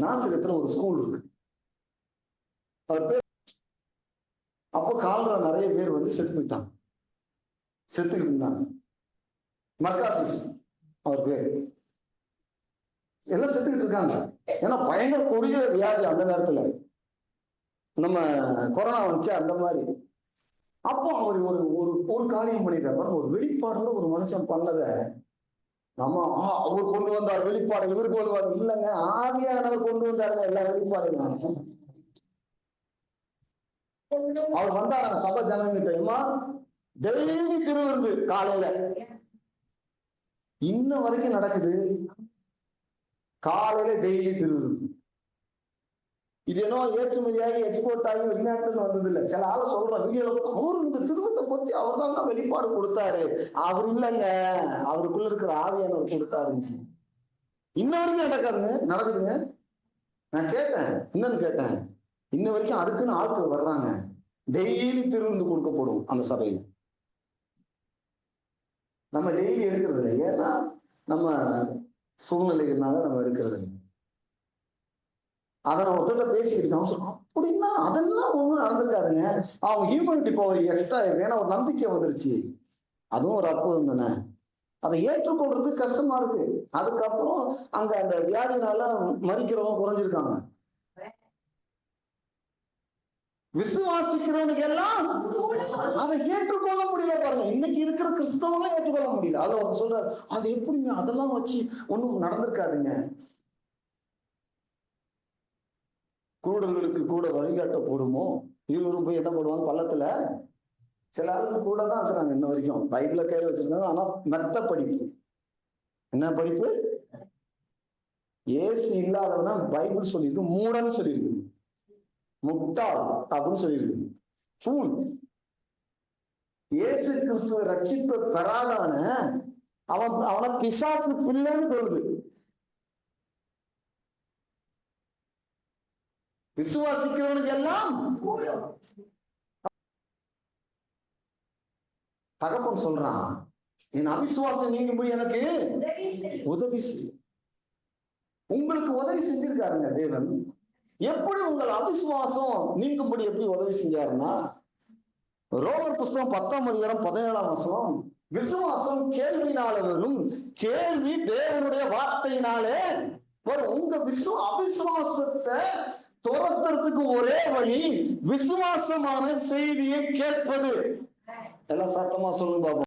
நாசிரியத்துல ஒரு ஸ்கூல் இருக்கு? அவர் பேர். அப்போ கால்ற நிறைய பேர் வந்து செத்து போயிட்டாங்க. செத்துக்கிட்டு இருந்தாங்க. மர்காசிஸ் அவர் பேர். எல்லாம் செத்துக்கிட்டு இருக்காங்க. ஏன்னா பயங்கர கொடிய வியாதி அந்த நேரத்துல. நம்ம கொரோனா வந்துச்சு அந்த மாதிரி. அப்போ அவர் ஒரு ஒரு ஒரு காரியம் பண்ணிட்டார். ஒரு வெளிப்பாடோட ஒரு மனுஷன் பண்ணதை நம்ம அவர் கொண்டு வந்தார் வெளிப்பாடு இவர் கொண்டு வந்தார். இல்லைங்க ஆவியானவர் கொண்டு வந்தாருங்க எல்லா வெளிப்பாடுகளும். அவர் வந்தார் சப ஜனங்கிட்டமா டெய்லி திருவிருந்து காலையில. இன்ன வரைக்கும் நடக்குது. காலையில டெய்லி திருவிருந்து. இது என்ன ஏற்றுமதியாகி எக்ஸ்போர்ட் ஆகி வெளிநாட்டுல வந்தது இல்லை சில ஆள சொல்றேன் வீடியோல அவரு இந்த திருவத்தை பத்தி அவர் தான் வெளிப்பாடு கொடுத்தாரு. அவர் இல்லைங்க. அவருக்குள்ள இருக்கிற ஆவியானவர் கொடுத்தாருங்க இன்ன வரைக்கும் நடக்காதுங்க. நடக்குதுங்க. நான் கேட்டேன். என்னன்னு கேட்டேன். இன்ன வரைக்கும் அதுக்குன்னு ஆட்கள் வர்றாங்க. டெய்லி திருந்து கொடுக்கப்படும் அந்த சபையில. நம்ம டெய்லி எடுக்கிறது இல்லை ஏன்னா நம்ம சூழ்நிலைகள்னால நம்ம எடுக்கிறது இல்லை அதை நான் ஒருத்தர் பேசிக்கிட்டு இருக்கேன். அப்படின்னா அதெல்லாம் ஒண்ணும் நடந்துக்காதுங்க அவங்க ஹியூமனிட்டி பவர் எக்ஸ்ட்ரா இருக்கு ஏன்னா ஒரு நம்பிக்கை வந்துருச்சு. அதுவும் ஒரு அற்புதம் தானே. அதை ஏற்றுக்கொள்றது கஷ்டமா இருக்கு. அதுக்கப்புறம் அங்க அந்த வியாதினால மறிக்கிறவங்க குறைஞ்சிருக்காங்க. விசுவாசிக்கிறவனுக்கு எல்லாம் அதை ஏற்றுக்கொள்ள முடியல பாருங்க. இன்னைக்கு இருக்கிற கிறிஸ்தவங்களும் ஏற்றுக்கொள்ள முடியல. அதுல ஒரு சொல்றாரு அது எப்படிங்க? அதெல்லாம் வச்சு ஒண்ணும் நடந்திருக்காதுங்க. குருடர்களுக்கு கூட வழிகாட்ட போடுமோ? இருவரும் போய் என்ன பண்ணுவாங்க பள்ளத்துல சில ஆளுங்க கூட தான் இருக்கிறாங்க இன்ன வரைக்கும். பைபிள கையில வச்சிருக்காங்க. ஆனா மெத்த படிப்பு. என்ன படிப்பு? ஏசு இல்லாதவனா பைபிள் சொல்லியிருக்கு மூடன்னு சொல்லியிருக்கு. முட்டாள் அப்படின்னு சொல்லியிருக்கு. ஃபூல். ஏசு கிறிஸ்துவ ரட்சிப்பு பெறாதான அவன் அவனை பிசாசு பிள்ளைன்னு சொல்லுது. விசுவாசிக்கிறவனுக்கு எல்லாம் தகப்பன் சொல்றான் என் அவிசுவாசம் நீங்கும்படி எனக்கு உதவி செய்யும் உங்களுக்கு உதவி செஞ்சிருக்காருங்க தேவன். எப்படி உங்கள் அவிசுவாசம் நீங்கும்படி எப்படி உதவி செஞ்சாருன்னா ரோமர் புஸ்தகம் பத்தாம் அதிகாரம் பதினேழாம் வருஷம் விசுவாசம் கேள்வினால வரும் கேள்வி தேவனுடைய வார்த்தையினாலே வரும். உங்க விசு அவிசுவாசத்தை துரத்துறதுக்கு ஒரே வழி விசுவாசமான செய்தியை கேட்பது. எல்லாம் சத்தமா சொல்லுங்க பாப்போம்